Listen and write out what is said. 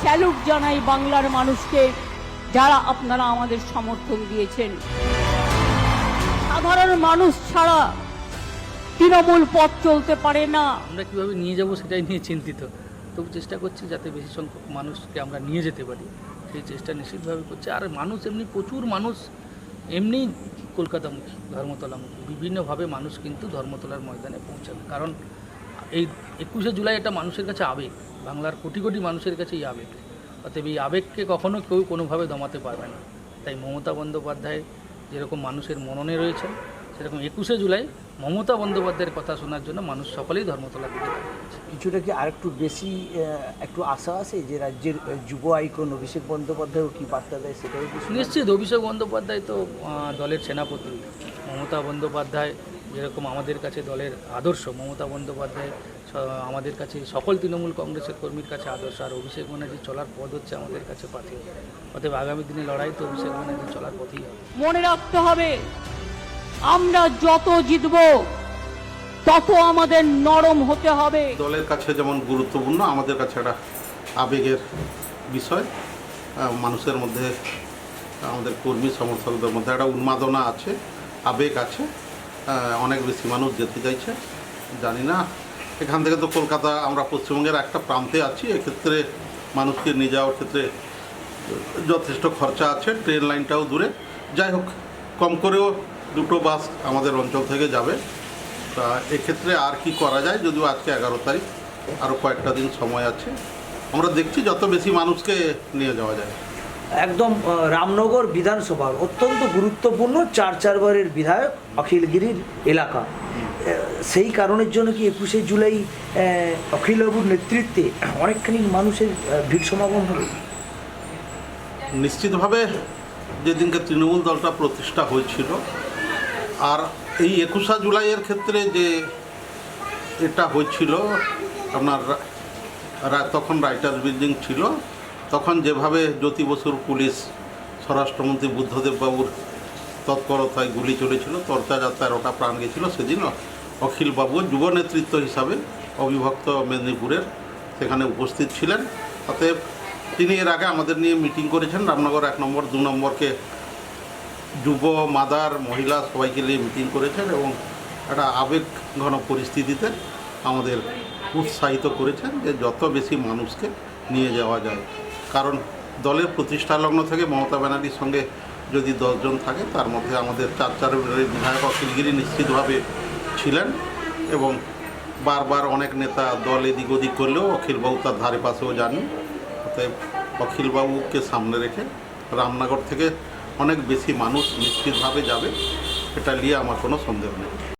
Salute জানাই বাংলার মানুষকে যারা আপনারা আমাদের সমর্থন দিয়েছেন। সাধারণ মানুষ ছাড়া তৃণমূল পথ চলতে পারে না। আমরা কীভাবে নিয়ে যাব সেটাই নিয়ে চিন্তিত। তবু চেষ্টা করছি যাতে বেশি সংখ্যক মানুষকে আমরা নিয়ে যেতে পারি। সেই চেষ্টা নিশ্চিতভাবে করছি। আর মানুষ এমনি, প্রচুর মানুষ এমনি কলকাতামুখী ধর্মতলামুখী বিভিন্নভাবে মানুষ কিন্তু ধর্মতলার ময়দানে পৌঁছাবে। কারণ এই একুশে জুলাই এটা মানুষের কাছে আবেগ। বাংলার কোটি কোটি মানুষের কাছে এই আবেগ। অতএব এই আবেগকে কখনো কেউ কোনোভাবে দমাতে পারবে না। তাই মমতা বন্দ্যোপাধ্যায় যেরকম মানুষের মননে রয়েছেন সেরকম একুশে জুলাই মমতা বন্দ্যোপাধ্যায়ের কথা শোনার জন্য মানুষ সকলেই ধর্মতলার দিকে কিছুটা কি আরেকটু বেশি একটু আশা আছে যে রাজ্যের যুব আইকন অভিষেক বন্দ্যোপাধ্যায়ও কী বার্তা দেয় সেটাও নিশ্চিত অভিষেক বন্দ্যোপাধ্যায় তো দলের সেনাপতি। মমতা বন্দ্যোপাধ্যায় যেরকম আমাদের কাছে দলের আদর্শ মমতা বন্দ্যোপাধ্যায় আমাদের কাছে সকল তৃণমূল কংগ্রেসের কর্মীর কাছে আদর্শ আর অভিষেক ব্যানার্জি চলার পথ হচ্ছে আমাদের কাছে পাথে অতএব আগামী দিনে লড়াই তো অভিষেক ব্যানার্জি চলার পথেই হবে। মনে রাখতে হবে আমরা যত জিতব তত আমাদের নরম হতে হবে। দলের কাছে যেমন গুরুত্বপূর্ণ আমাদের কাছে একটা আবেগের বিষয়। মানুষের মধ্যে আমাদের কর্মী সমর্থকদের মধ্যে একটা উন্মাদনা আছে আবেগ আছে। অনেক বেশি মানুষ যেতে চাইছে। জানি না। এখান থেকে তো কলকাতা, আমরা পশ্চিমবঙ্গের একটা প্রান্তে আছি। এক্ষেত্রে মানুষকে নিয়ে যাওয়ার ক্ষেত্রে যথেষ্ট খরচা আছে। ট্রেন লাইনটাও দূরে। যাই হোক, কম করেও দুটো বাস আমাদের অঞ্চল থেকে যাবে। তা এক্ষেত্রে আর কি করা যায়? যদিও আজকে এগারো তারিখ আরও কয়েকটা দিন সময় আছে। আমরা দেখছি, যত বেশি মানুষকে নিয়ে যাওয়া যায়। একদম রামনগর বিধানসভার অত্যন্ত গুরুত্বপূর্ণ চার চারবারের বিধায়ক অখিলগিরির এলাকা। সেই কারণের জন্য কি একুশে জুলাই অখিলবাবুর নেতৃত্বে অনেকখানি মানুষের ভিড় সমাগম হবে নিশ্চিতভাবে যেদিনকে তৃণমূল দলটা প্রতিষ্ঠা হয়েছিল, আর এই একুশা জুলাইয়ের ক্ষেত্রে যে এটা হয়েছিল, আপনার তখন রাইটার্স বিল্ডিং ছিল তখন যেভাবে জ্যোতি বসুর পুলিশ, স্বরাষ্ট্রমন্ত্রী বুদ্ধদেব বাবুর তৎপরতায় গুলি চলেছিল তর্তাযাত্রায় ওটা প্রাণ গেছিল সেদিন অখিলবাবু যুব নেতৃত্ব হিসাবে অবিভক্ত মেদিনীপুরের সেখানে উপস্থিত ছিলেন। অতএব তিনি এর আগে আমাদের নিয়ে মিটিং করেছেন, রামনগর এক নম্বর, দু নম্বরকে যুব, মাদার, মহিলা সবাইকে নিয়ে মিটিং করেছেন এবং একটা আবেগ ঘন পরিস্থিতিতে আমাদের উৎসাহিত করেছেন যে যত বেশি মানুষকে নিয়ে যাওয়া যায়। কারণ দলের প্রতিষ্ঠা লগ্ন থেকে মমতা ব্যানার্জির সঙ্গে যদি দশজন থাকে, তার মধ্যে আমাদের চার চার বিধায়ক অখিলগিরি নিশ্চিতভাবে ছিলেন এবং বারবার অনেক নেতা দল এদিক ওদিক করলেও অখিলবাবু তার ধারে পাশেও যাননি। অতএব অখিলবাবুকে সামনে রেখে রামনগর থেকে অনেক বেশি মানুষ নিশ্চিতভাবে যাবে, এটা নিয়ে আমার কোনো সন্দেহ নেই।